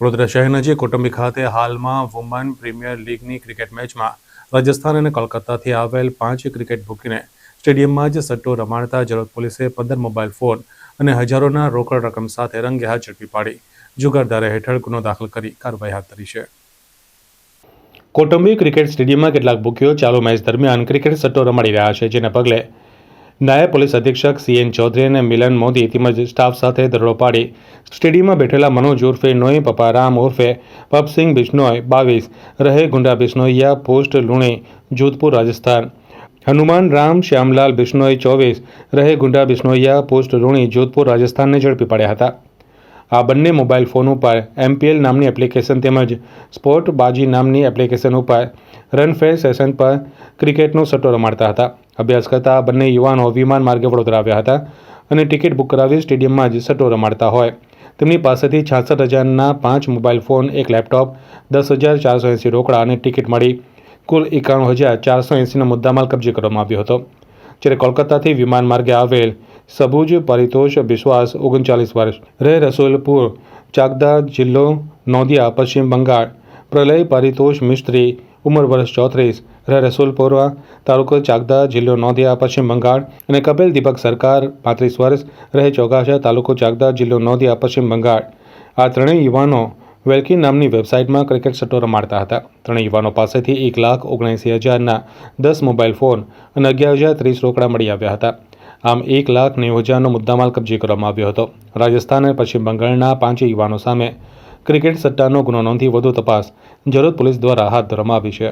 વડોદરા શહેર નજીક કુટુંબી ખાતે હાલમાં વુમન પ્રીમિયર લીગની ક્રિકેટ મેચમાં રાજસ્થાન અને કોલકાતાથી આવેલ પાંચ ક્રિકેટ બુકીને સ્ટેડિયમમાં જ સટ્ટો રમાડતા જરોદ પોલીસે પંદર મોબાઈલ ફોન અને હજારોના રોકડ રકમ સાથે રંગે હાથ ઝડપી પાડી જુગારદારે હેઠળ ગુનો દાખલ કરી કાર્યવાહી હાથ ધરી છે. કોટંબી ક્રિકેટ સ્ટેડિયમમાં કેટલાક બુકીઓ ચાલુ મેચ દરમિયાન ક્રિકેટ સટ્ટો રમાડી રહ્યા છે, જેના પગલે નાયબ પોલીસ અધિક્ષક સીએન ચૌધરી અને મિલન મોદી તેમજ સ્ટાફ સાથે દરોડો પાડી. સ્ટેડિયમમાં બેઠેલા મનોજ ઉર્ફે નોઈ પપારામ ઉર્ફે પપસિંહ બિશ્નોય બાવીસ, રહે ગુંડા બિશ્નોઈયા, પોસ્ટ લુણી, જોધપુર, રાજસ્થાન. હનુમાન, રામ, શ્યામલાલ બિશ્નોઈ ચોવીસ, રહે ગુંડા બિશ્નોઈયા, પોસ્ટ લુણી, જોધપુર, રાજસ્થાનને ઝડપી પાડ્યા હતા. આ બંને મોબાઈલ ફોન ઉપર એમપીએલ નામની એપ્લિકેશન તેમજ સ્પોર્ટ બાજી નામની એપ્લિકેશન ઉપર રનફેર સેશન પર ક્રિકેટનો સટ્ટો રમાડતા હતા. અભ્યાસ કરતા બંને યુવાનો વિમાન માર્ગે વડોદરા આવ્યા હતા અને ટિકિટ બુક કરાવી સ્ટેડિયમમાં જ સટ્ટો રમાડતા હોય. તેમની પાસેથી છાસઠ હજારના પાંચ મોબાઈલ ફોન, એક લેપટોપ, દસ હજાર ચારસો એંસી રોકડા અને ટિકિટ મળી. કુલ એકાણું હજાર ચારસો એંસીનો મુદ્દામાલ કબજે કરવામાં આવ્યો હતો. જ્યારે કોલકાતાથી વિમાન માર્ગે આવેલ સબુજ, પરિતોષ બિશ્વાસ ઓગણચાલીસ વર્ષ. રે રસુલપુર ચાકદા જિલ્લો, નોંધિયા પશ્ચિમ બંગાળ. પ્રલય પરિતોષ મિસ્ત્રી, ઉંમર વર્ષ ચોત્રીસ. રહે રસુલપુરા તાલુકો ચાકદા જિલ્લો, નોંધિયા પશ્ચિમ બંગાળ અને કપિલ દીપક સરકાર, પાંત્રીસ વર્ષ. રહે ચોગાસા તાલુકો ચાકદા જિલ્લો, નોંધિયા પશ્ચિમ બંગાળ. આ ત્રણેય યુવાનો વેલકી નામની વેબસાઇટમાં ક્રિકેટ સટ્ટો રમાડતા હતા. ત્રણેય યુવાનો પાસેથી એક લાખ ઓગણસી હજારના દસ મોબાઈલ ફોન અને અગિયાર હજાર ત્રીસ રોકડા મળી આવ્યા હતા. આમ એક લાખ નેવું હજારનો મુદ્દામાલ કબજે કરવામાં આવ્યો હતો. રાજસ્થાન અને પશ્ચિમ બંગાળના પાંચ યુવાનો સામે ક્રિકેટ સટ્ટાનો ગુનો નોંધી વધુ તપાસ જરોદ પોલીસ દ્વારા હાથ ધરવામાં આવી છે.